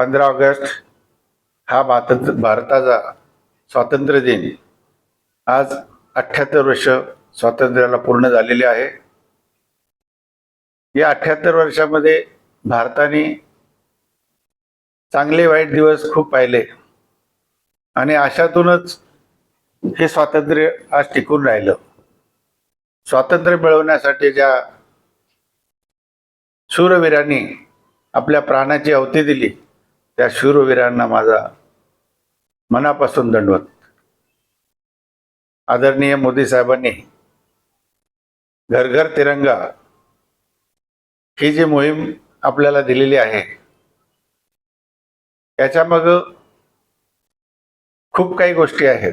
पंधरा ऑगस्ट हा भारत भारताचा स्वातंत्र्य दिन. आज अठ्ठ्याहत्तर वर्ष स्वातंत्र्याला पूर्ण झालेले आहे. या अठ्ठ्याहत्तर वर्षामध्ये भारताने चांगले वाईट दिवस खूप पाहिले. आणि अशातूनच हे स्वातंत्र्य आज टिकून राहिलं. स्वातंत्र्य मिळवण्यासाठी ज्या शूरवीरांनी आपल्या प्राणाची अवती दिली त्या शूरवीरांना माझा मनापासून दंडवत. आदरणीय मोदी साहेबांनी घर घर तिरंगा ही जी मोहीम आपल्याला दिलेली आहे त्याच्यामाग खूप काही गोष्टी आहेत.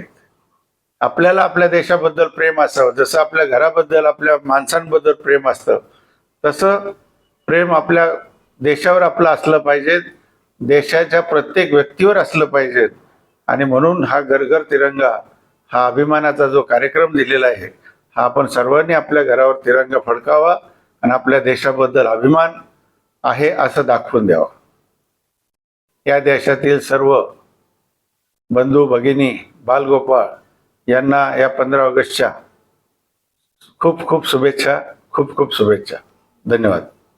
आपल्याला आपल्या देशाबद्दल प्रेम असावं जसं आपल्या घराबद्दल आपल्या माणसांबद्दल प्रेम असतं तसं प्रेम आपल्या देशावर आपलं असलं पाहिजे. देशाच्या प्रत्येक व्यक्तीवर असलं पाहिजे. आणि म्हणून हा घरघर तिरंगा हा अभिमानाचा जो कार्यक्रम दिलेला आहे हा आपण सर्वांनी आपल्या घरावर तिरंगा फडकावा आणि आपल्या देशाबद्दल अभिमान आहे असं दाखवून द्यावा. या देशातील सर्व बंधू भगिनी बालगोपाळ यांना या पंधरा ऑगस्टच्या खूप खूप शुभेच्छा खूप खूप शुभेच्छा. धन्यवाद.